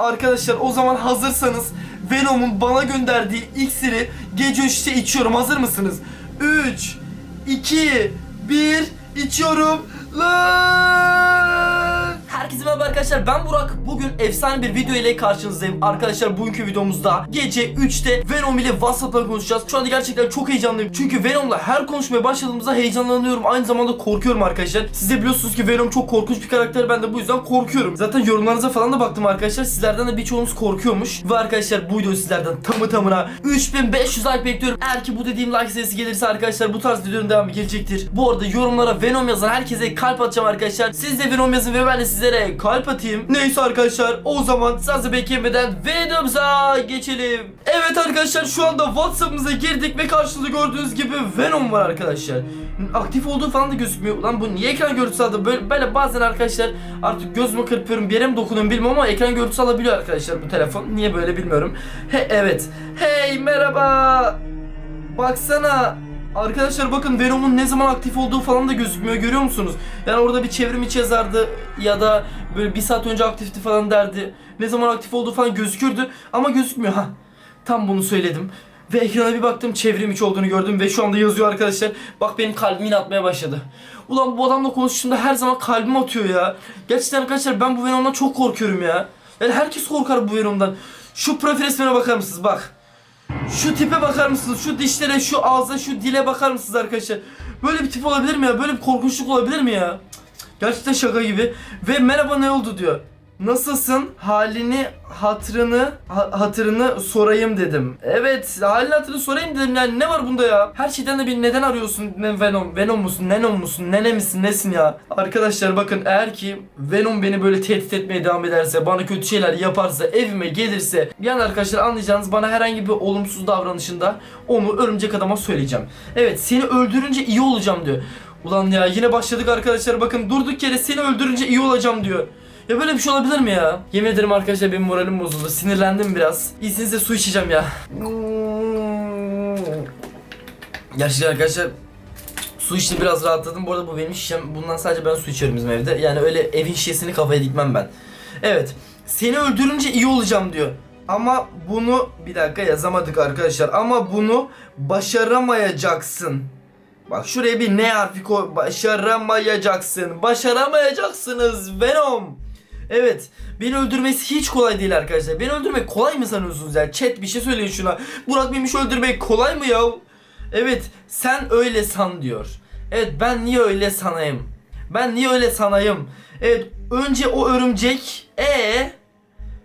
Arkadaşlar o zaman hazırsanız Venom'un bana gönderdiği iksiri gece 3'te içiyorum. Hazır mısınız? 3, 2, 1 içiyorum. Lan! Herkese merhaba arkadaşlar ben Burak. Bugün efsane bir video ile karşınızdayım. Arkadaşlar bugünkü videomuzda Gece 3'te Venom ile Whatsapp'la konuşacağız. Şu anda gerçekten çok heyecanlıyım. Çünkü Venom'la her konuşmaya başladığımızda heyecanlanıyorum. Aynı zamanda korkuyorum arkadaşlar. Siz de biliyorsunuz ki Venom çok korkunç bir karakter. Ben de bu yüzden korkuyorum. Zaten yorumlarınıza falan da baktım arkadaşlar. Sizlerden de birçoğunuz korkuyormuş. Ve arkadaşlar bu video sizlerden tamı tamına 3500 like bekliyorum. Eğer ki bu dediğim like sayısı gelirse arkadaşlar Bu tarz videonun devamı gelecektir. Bu arada yorumlara Venom yazan herkese kalp atacağım arkadaşlar. Siz de Venom yazın ve ben de sizlere kalp atayım. Neyse arkadaşlar o zaman fazla beklemeden videomuza geçelim. Evet arkadaşlar şu anda Whatsapp'ımıza girdik ve karşınızda gördüğünüz gibi Venom var arkadaşlar. Aktif olduğu falan da gözükmüyor. Lan bu niye ekran görüntüsü aldı? Böyle, böyle bazen arkadaşlar Artık gözümü kırpıyorum bir yere mi dokunuyorum bilmem ama ekran görüntüsü alabiliyor arkadaşlar bu telefon. Niye böyle bilmiyorum. He evet. Hey merhaba. Baksana Arkadaşlar bakın Venom'un ne zaman aktif olduğu falan da gözükmüyor görüyor musunuz? Yani orada bir çevrim içi yazardı ya da böyle bir saat önce aktifti falan derdi. Ne zaman aktif olduğu falan gözükürdü ama gözükmüyor ha. Tam bunu söyledim. Ve ekrana bir baktım çevrim içi olduğunu gördüm ve şu anda yazıyor arkadaşlar. Bak benim kalbim atmaya başladı. Ulan bu adamla konuştuğumda her zaman kalbim atıyor ya. Gerçekten arkadaşlar ben bu Venom'dan çok korkuyorum ya. Yani herkes korkar bu Venom'dan. Şu profil resmine bakar mısınız bak. Şu tipe bakar mısınız? Şu dişlere, şu ağza, şu dile bakar mısınız arkadaşlar? Böyle bir tip olabilir mi ya? Böyle bir korkunçluk olabilir mi ya? Gerçekten şaka gibi. Ve merhaba ne oldu diyor. Nasılsın? Halini, hatırını, ha- hatırını sorayım dedim. Evet, halini hatırını sorayım dedim. Yani ne var bunda ya? Her şeyden de bir neden arıyorsun? Ne Venom, Venom musun, Nenom musun, nene misin, nesin ya? Arkadaşlar bakın eğer ki Venom beni böyle tehdit etmeye devam ederse, bana kötü şeyler yaparsa, evime gelirse, yani arkadaşlar anlayacağınız bana herhangi bir olumsuz davranışında onu örümcek adama söyleyeceğim. Evet, seni öldürünce iyi olacağım diyor. Ulan ya yine başladık arkadaşlar bakın durduk yere seni öldürünce iyi olacağım diyor. Ya böyle bir şey olabilir mi ya? Yemin ederim arkadaşlar benim moralim bozuldu. Sinirlendim biraz. İzninizle su içeceğim ya. Gerçekten arkadaşlar su içtim biraz rahatladım. Bu arada bu benim şişem. Bundan sadece ben su içiyorum bizim evde. Yani öyle evin şişesini kafaya dikmem ben. Evet. Seni öldürünce iyi olacağım diyor. Ama bunu bir dakika yazamadık arkadaşlar. Ama bunu başaramayacaksın. Bak şuraya bir ne harfi koy. Başaramayacaksın. Başaramayacaksınız Venom. Evet. Beni öldürmesi hiç kolay değil arkadaşlar. Beni öldürmek kolay mı sanıyorsunuz ya? Chat bir şey söyleyin şuna. Burak Memiş öldürmek kolay mı ya? Evet. Sen öyle san diyor. Evet ben niye öyle sanayım? Ben niye öyle sanayım? Evet önce o örümcek e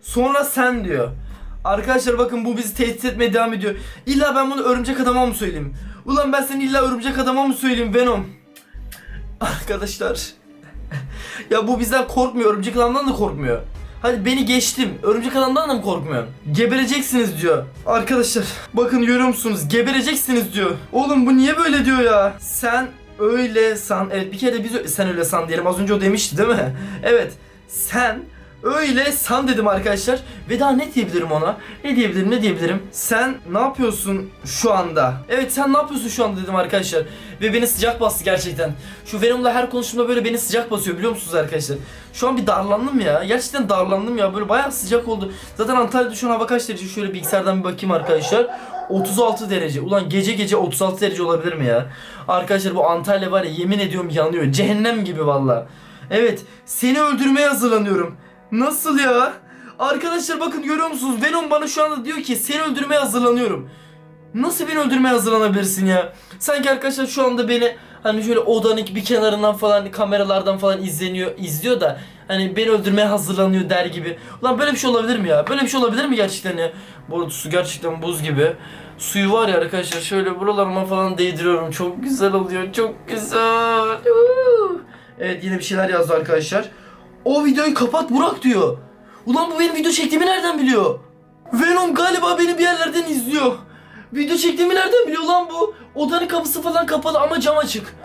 sonra sen diyor. Arkadaşlar bakın bu bizi tehdit etmeye devam ediyor. İlla ben bunu örümcek adama mı söyleyeyim? Ulan ben seni illa örümcek adama mı söyleyeyim Venom? Arkadaşlar. ya bu bizden korkmuyor. Örümcek adamdan da korkmuyor. Hadi beni geçtim. Örümcek adamdan da mı korkmuyor? Gebereceksiniz diyor. Arkadaşlar bakın görüyor musunuz? Gebereceksiniz diyor. Oğlum bu niye böyle diyor ya? Sen öyle san. Evet bir kere biz sen öyle san diyelim. Az önce o demişti değil mi? Evet. Sen öyle san dedim arkadaşlar. Ve daha ne diyebilirim ona? Ne diyebilirim ne diyebilirim? Sen ne yapıyorsun şu anda? Evet sen ne yapıyorsun şu anda dedim arkadaşlar. Ve beni sıcak bastı gerçekten. Şu Venom'la her konuştuğumda böyle beni sıcak basıyor biliyor musunuz arkadaşlar? Şu an bir darlandım ya. Gerçekten darlandım ya. Böyle bayağı sıcak oldu. Zaten Antalya'da şu an hava kaç derece? Şöyle bilgisayardan bir bakayım arkadaşlar. 36 derece. Ulan gece gece 36 derece olabilir mi ya? Arkadaşlar bu Antalya var ya yemin ediyorum yanıyor. Cehennem gibi valla. Evet seni öldürmeye hazırlanıyorum. Nasıl ya? Arkadaşlar bakın görüyor musunuz? Venom bana şu anda diyor ki seni öldürmeye hazırlanıyorum. Nasıl beni öldürmeye hazırlanabilirsin ya? Sanki arkadaşlar şu anda beni hani şöyle odanın bir kenarından falan kameralardan falan izleniyor, izliyor da hani beni öldürmeye hazırlanıyor der gibi. Ulan böyle bir şey olabilir mi ya? Böyle bir şey olabilir mi gerçekten ya? Bu arada su gerçekten buz gibi. Suyu var ya arkadaşlar şöyle buralarıma falan değdiriyorum. Çok güzel oluyor. Çok güzel. Evet yine bir şeyler yazdı arkadaşlar. O videoyu kapat Burak diyor. Ulan bu benim video çektiğimi nereden biliyor? Venom galiba beni bir yerlerden izliyor. Video çektiğimi nereden biliyor lan bu? Odanın kapısı falan kapalı ama cam açık.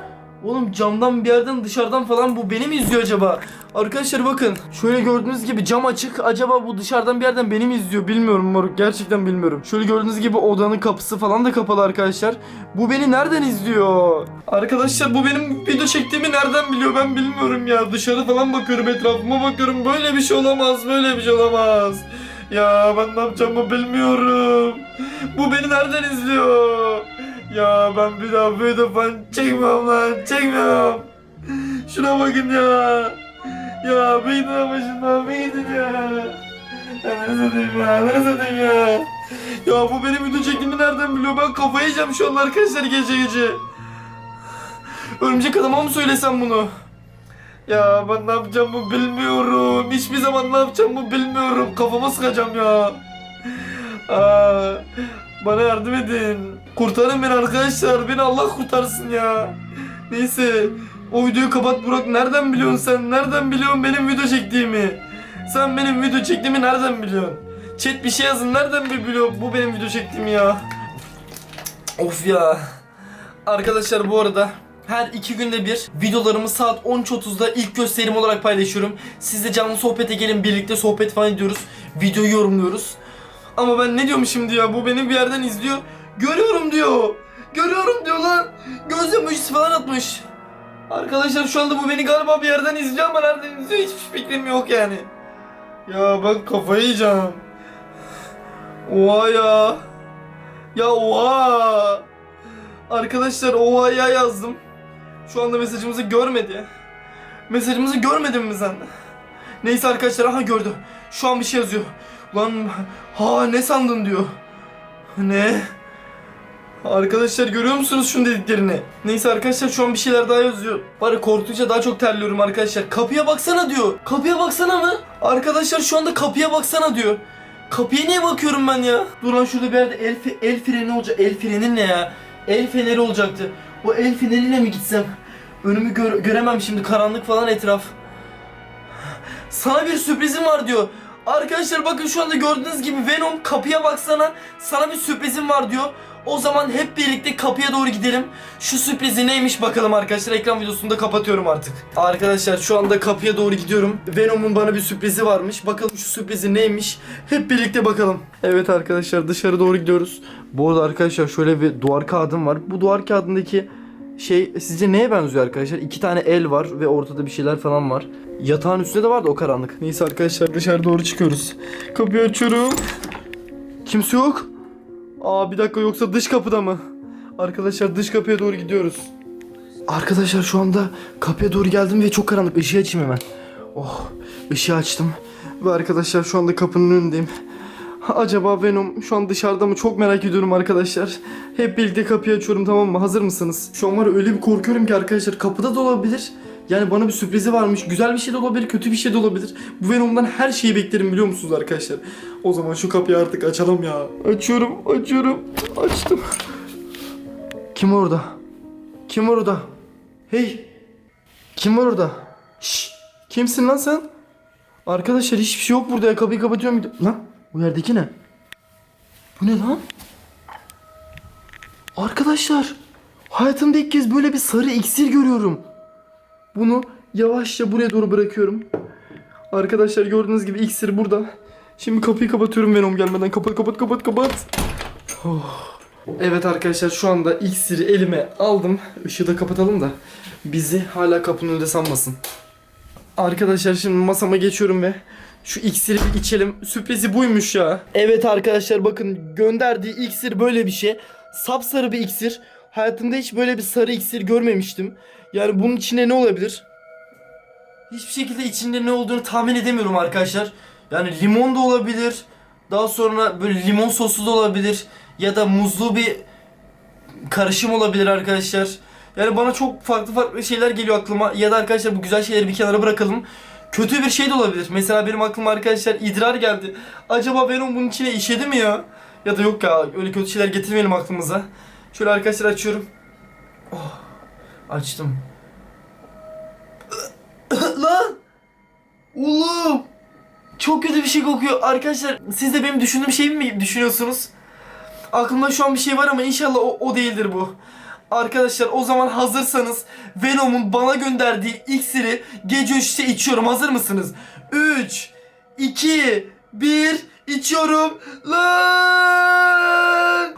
Oğlum camdan bir yerden dışarıdan falan bu beni mi izliyor acaba? Arkadaşlar bakın şöyle gördüğünüz gibi cam açık. Acaba bu dışarıdan bir yerden beni mi izliyor bilmiyorum moruk gerçekten bilmiyorum. Şöyle gördüğünüz gibi odanın kapısı falan da kapalı arkadaşlar. Bu beni nereden izliyor? Arkadaşlar bu benim video çektiğimi nereden biliyor ben bilmiyorum ya. Dışarı falan bakıyorum etrafıma bakıyorum böyle bir şey olamaz böyle bir şey olamaz. Ya ben ne yapacağımı bilmiyorum. Bu beni nereden izliyor? Ya ben bir daha video falan çekmiyorum lan. Çekmiyorum. Şuna bakın ya. Ya gidin başından bir gidin ya. Ya ne satayım ya ne satayım ya. Ya bu benim video çektiğimi nereden biliyor? Ben kafayı yiyeceğim şu an arkadaşlar gece gece. Örümcek adama mı söylesem bunu? Ya ben ne yapacağımı bilmiyorum. Hiçbir zaman ne yapacağımı bilmiyorum. Kafama sıkacağım ya. Aa, bana yardım edin. Kurtarın beni arkadaşlar. Beni Allah kurtarsın ya. Neyse. O videoyu kapat Burak. Nereden biliyorsun sen? Nereden biliyorsun benim video çektiğimi? Sen benim video çektiğimi nereden biliyorsun? Chat bir şey yazın. Nereden bir biliyor bu benim video çektiğimi ya? Of ya. Arkadaşlar bu arada her iki günde bir videolarımı saat 13.30'da ilk gösterim olarak paylaşıyorum. Siz de canlı sohbete gelin birlikte sohbet falan ediyoruz. Videoyu yorumluyoruz. Ama ben ne diyorum şimdi ya bu beni bir yerden izliyor. Görüyorum diyor. Görüyorum diyor lan. Göz emojisi falan atmış. Arkadaşlar şu anda bu beni galiba bir yerden izliyor ama nereden izliyor hiçbir fikrim yok yani. Ya ben kafayı yiyeceğim. Oha ya. Ya oha. Arkadaşlar oha ya yazdım. Şu anda mesajımızı görmedi. Mesajımızı görmedin mi sen? Neyse arkadaşlar aha gördü. Şu an bir şey yazıyor. Lan ha ne sandın diyor. Ne? Arkadaşlar görüyor musunuz şunun dediklerini? Neyse arkadaşlar şu an bir şeyler daha yazıyor. Bari korktukça daha çok terliyorum arkadaşlar. Kapıya baksana diyor. Kapıya baksana mı? Arkadaşlar şu anda kapıya baksana diyor. Kapıya niye bakıyorum ben ya? Dur lan şurada bir yerde el, el freni olacak. El freni ne ya? El feneri olacaktı. O el feneriyle mi gitsem? Önümü gör- göremem şimdi karanlık falan etraf. Sana bir sürprizim var diyor. Arkadaşlar bakın şu anda gördüğünüz gibi Venom kapıya baksana sana bir sürprizim var diyor. O zaman hep birlikte kapıya doğru gidelim. Şu sürprizi neymiş bakalım arkadaşlar. Ekran videosunu da kapatıyorum artık. Arkadaşlar şu anda kapıya doğru gidiyorum. Venom'un bana bir sürprizi varmış. Bakalım şu sürprizi neymiş. Hep birlikte bakalım. Evet arkadaşlar dışarı doğru gidiyoruz. Bu arada arkadaşlar şöyle bir duvar kağıdım var. Bu duvar kağıdındaki şey sizce neye benziyor arkadaşlar? İki tane el var ve ortada bir şeyler falan var. Yatağın üstünde de vardı o karanlık. Neyse arkadaşlar dışarı doğru çıkıyoruz. Kapıyı açıyorum. Kimse yok. Aa bir dakika yoksa dış kapıda mı? Arkadaşlar dış kapıya doğru gidiyoruz. Arkadaşlar şu anda kapıya doğru geldim ve çok karanlık. Işığı açayım hemen. Oh ışığı açtım. Ve arkadaşlar şu anda kapının önündeyim. Acaba Venom şu an dışarıda mı? Çok merak ediyorum arkadaşlar. Hep birlikte kapıyı açıyorum tamam mı? Hazır mısınız? Şu an var öyle bir korkuyorum ki arkadaşlar. Kapıda da olabilir. Yani bana bir sürprizi varmış. Güzel bir şey de olabilir, kötü bir şey de olabilir. Bu Venom'dan her şeyi beklerim biliyor musunuz arkadaşlar? O zaman şu kapıyı artık açalım ya. Açıyorum, açıyorum. Açtım. Kim orada? Kim orada? Hey! Kim var orada? Şşş! Kimsin lan sen? Arkadaşlar hiçbir şey yok burada ya. Kapıyı kapatıyorum. Lan bu yerdeki ne? Bu ne lan? Arkadaşlar hayatımda ilk kez böyle bir sarı iksir görüyorum. Bunu yavaşça buraya doğru bırakıyorum. Arkadaşlar gördüğünüz gibi iksir burada. Şimdi kapıyı kapatıyorum Venom gelmeden. Kapat kapat kapat kapat. Oh. Evet arkadaşlar şu anda iksiri elime aldım. Işığı da kapatalım da bizi hala kapının önünde sanmasın. Arkadaşlar şimdi masama geçiyorum ve şu iksiri bir içelim. Sürprizi buymuş ya. Evet arkadaşlar bakın gönderdiği iksir böyle bir şey. Sapsarı bir iksir. Hayatımda hiç böyle bir sarı iksir görmemiştim. Yani bunun içinde ne olabilir? Hiçbir şekilde içinde ne olduğunu tahmin edemiyorum arkadaşlar. Yani limon da olabilir. Daha sonra böyle limon soslu da olabilir. Ya da muzlu bir karışım olabilir arkadaşlar. Yani bana çok farklı farklı şeyler geliyor aklıma. Ya da arkadaşlar bu güzel şeyleri bir kenara bırakalım. Kötü bir şey de olabilir. Mesela benim aklıma arkadaşlar idrar geldi. Acaba Venom bunun içine işedi mi ya? Ya da yok ya öyle kötü şeyler getirmeyelim aklımıza. Şöyle arkadaşlar açıyorum. Oh, açtım. Lan! Oğlum! Çok kötü bir şey kokuyor. Arkadaşlar siz de benim düşündüğüm şeyi mi düşünüyorsunuz? Aklımda şu an bir şey var ama inşallah o, o değildir bu. Arkadaşlar o zaman hazırsanız Venom'un bana gönderdiği iksiri gece 3'te içiyorum. Hazır mısınız? 3, 2, 1 içiyorum. Lan!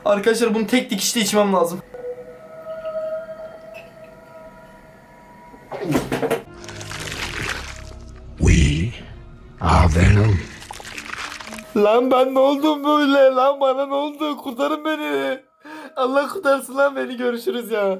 Arkadaşlar bunu tek dikişte içmem lazım. We are Venom. Lan ben ne oldum böyle? Lan bana ne oldu? Kurtarın beni. Allah kurtarsın lan beni. Görüşürüz ya.